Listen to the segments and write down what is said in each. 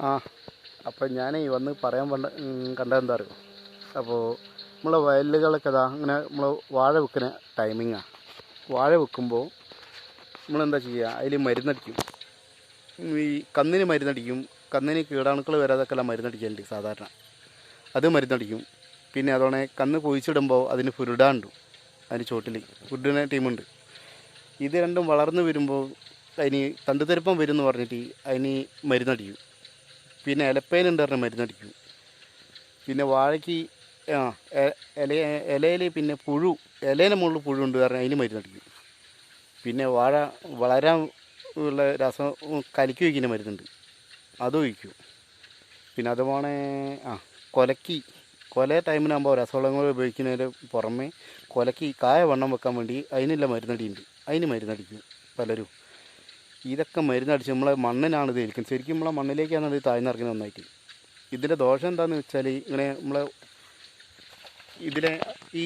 ആ. അപ്പം ഞാനേ വന്ന് പറയാൻ പണ്ട കണ്ടതെന്താ അറിയോ? അപ്പോൾ നമ്മളെ വയലുകളൊക്കെ ഇതാ അങ്ങനെ നമ്മൾ വാഴ വെക്കുന്ന ടൈമിങ്ങാണ് വാഴ വെക്കുമ്പോൾ നമ്മളെന്താ ചെയ്യുക അതിൽ മരുന്നടിക്കും. ഈ കന്നിന് മരുന്നടിക്കും. കന്നിന് കീടാണുക്കൾ വരാതൊക്കെ മരുന്നടിക്കലുണ്ട് സാധാരണ. അത് മരുന്നടിക്കും. പിന്നെ അതോടെ കന്ന് കുഴിച്ചിടുമ്പോൾ അതിന് ഫുരുടാണ്ട് അതിന് ചോട്ടിൽ ഫുഡിന് ടീമുണ്ട്. ഇത് രണ്ടും വളർന്നു വരുമ്പോൾ അതിന് തണ്ടുതെരുപ്പം വരും എന്ന് പറഞ്ഞിട്ട് അതിന് മരുന്നടിക്കും. പിന്നെ ഇലപ്പേനുണ്ട് പറഞ്ഞ മരുന്നടിക്കും. പിന്നെ വാഴയ്ക്ക് ആ ഇല ഇലയിൽ പിന്നെ പുഴു ഇലേന്റെ മുകളിൽ പുഴു ഉണ്ട് പറഞ്ഞാൽ അതിന് മരുന്നടിക്കും. പിന്നെ വാഴ വളരാൻ ഉള്ള രസം കലക്കി വയ്ക്കുന്ന മരുന്നുണ്ട്. അത് ഒഴിക്കും. പിന്നെ അതുപോലെ ആ കൊലക്കി. കൊല ടൈമിനാകുമ്പോൾ രസവളങ്ങൾ ഉപയോഗിക്കുന്നതിന് പുറമെ കൊലക്കി കായ വണ്ണം വെക്കാൻ വേണ്ടി അതിനുള്ള മരുന്നടിയുണ്ട്. അതിന് മരുന്നടിക്കും പലരും. ഇതൊക്കെ മരുന്നടിച്ച് നമ്മളെ മണ്ണിനാണ് ഇത് ഇരിക്കുന്നത്. ശരിക്കും നമ്മളെ മണ്ണിലേക്കാണ് ഇത് താഴ്ന്നിറങ്ങുന്നത് നന്നായിട്ട്. ഇതിന്റെ ദോഷം എന്താണെന്ന് വെച്ചാൽ ഇങ്ങനെ നമ്മളെ ഇതിലെ ഈ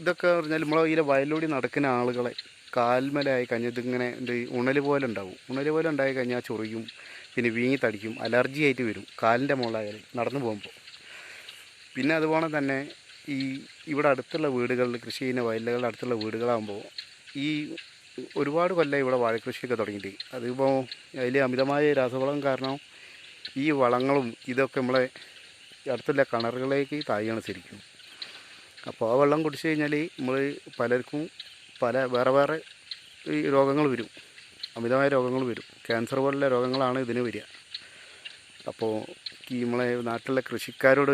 ഇതൊക്കെ പറഞ്ഞാൽ നമ്മളെ ഇതിലെ വയലിലൂടെ നടക്കുന്ന ആളുകളെ കാൽമലായി കഴിഞ്ഞാൽ ഇതിങ്ങനെ എന്ത് ഉണൽ പോലെ ഉണ്ടാവും. ഉണൽ പോലെ ഉണ്ടായി കഴിഞ്ഞാൽ ചൊറിയും പിന്നെ വീങ്ങി തടിക്കും അലർജി ആയിട്ട് വരും കാലിന്റെ മുകളിലായാൽ നടന്നു പോകുമ്പോൾ പിന്നെ അതുപോലെ തന്നെ ഈ ഇവിടെ അടുത്തുള്ള വീടുകളിൽ കൃഷി ചെയ്യുന്ന വയലുകളുടെ അടുത്തുള്ള വീടുകളാകുമ്പോൾ ഈ ഒരുപാട് കൊല്ലം ഇവിടെ വാഴക്കൃഷിയൊക്കെ തുടങ്ങിയിട്ട്. അതിപ്പോൾ അതിൽ അമിതമായ രാസവളം കാരണം ഈ വളങ്ങളും ഇതൊക്കെ നമ്മളെ അടുത്തുള്ള കിണറുകളിലേക്ക് താഴെയാണ് ശരിക്കും. അപ്പോൾ ആ വെള്ളം കുടിച്ചു കഴിഞ്ഞാൽ നമ്മൾ പലർക്കും പല വേറെ വേറെ ഈ രോഗങ്ങൾ വരും. അമിതമായ രോഗങ്ങൾ വരും. ക്യാൻസർ പോലുള്ള രോഗങ്ങളാണ് ഇതിന് വരിക. അപ്പോൾ ഈ നമ്മളെ നാട്ടിലെ കൃഷിക്കാരോട്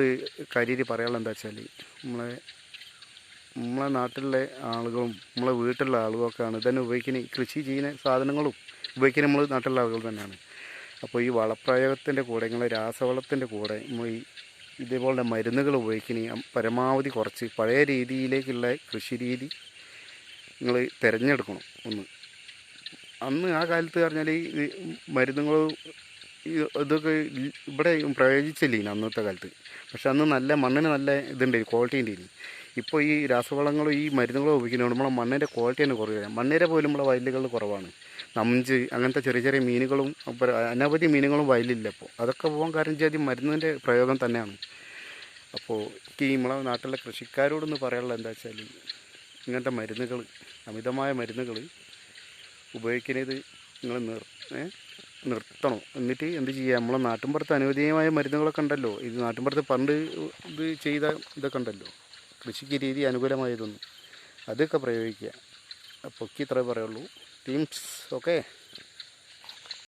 കാര്യമായിട്ട് പറയാനുള്ള എന്താ വെച്ചാൽ നമ്മളെ നമ്മളെ നാട്ടിലെ ആളുകളും നമ്മളെ വീട്ടിലുള്ള ആളുകളൊക്കെയാണ് ഇതന്നെ ഉപയോഗിക്കുന്ന കൃഷി ചെയ്യുന്ന സാധനങ്ങളും ഉപയോഗിക്കുന്ന നമ്മൾ നാട്ടിലുള്ള ആളുകൾ തന്നെയാണ്. അപ്പോൾ ഈ വളപ്രയോഗത്തിന്റെ കൂടെ ഇങ്ങനെ രാസവളത്തിന്റെ കൂടെ നമ്മൾ ഈ ഇതേപോലെ മരുന്നുകൾ ഉപയോഗിക്കുന്ന പരമാവധി കുറച്ച് പഴയ രീതിയിലേക്കുള്ള കൃഷി രീതി നിങ്ങൾ തിരഞ്ഞെടുക്കണം ഒന്ന്. അന്ന് ആ കാലത്ത് പറഞ്ഞാൽ ഈ മരുന്നുകൾ ഇതൊക്കെ ഇവിടെ പ്രയോജിച്ചില്ല അന്നത്തെ കാലത്ത്. പക്ഷെ അന്ന് നല്ല മണ്ണിന് നല്ല ഇതുണ്ട് ക്വാളിറ്റി ഉണ്ട് ഇപ്പോൾ ഈ രാസവളങ്ങളും ഈ മരുന്നുകളും ഉപയോഗിക്കുന്നതുകൊണ്ട് നമ്മളെ മണ്ണിന്റെ ക്വാളിറ്റി തന്നെ കുറയുകയാണ് മണ്ണിര പോലും നമ്മളെ വയലുകൾ കുറവാണ്. നഞ്ച് അങ്ങനത്തെ ചെറിയ ചെറിയ മീനുകളും അനവധി മീനുകളും വയലില്ല അപ്പോൾ അതൊക്കെ പോകാൻ കാരണം വെച്ചാൽ മരുന്നിന്റെ പ്രയോഗം തന്നെയാണ്. അപ്പോൾ ഈ നമ്മളെ നാട്ടിലെ കൃഷിക്കാരോടൊന്ന് പറയാനുള്ളത് എന്താ വെച്ചാൽ ഇങ്ങനത്തെ മരുന്നുകൾ അമിതമായ മരുന്നുകൾ ഉപയോഗിക്കുന്നത് നിങ്ങൾ നിർ നിർത്തണം. എന്നിട്ട് എന്ത് ചെയ്യുക നമ്മളെ നാട്ടിൻപുറത്ത് അനുവദീയമായ മരുന്നുകളൊക്കെ ഉണ്ടല്ലോ. ഇത് നാട്ടിൻപുറത്ത് പണ്ട് ഇത് ചെയ്ത ഇതൊക്കെ ഉണ്ടല്ലോ. കൃഷിക്ക് രീതി അനുകൂലമായിരുന്നു അതൊക്കെ പ്രയോഗിക്കുക. പൊക്കി ഇത്രേ പറയുള്ളൂ. Teams okay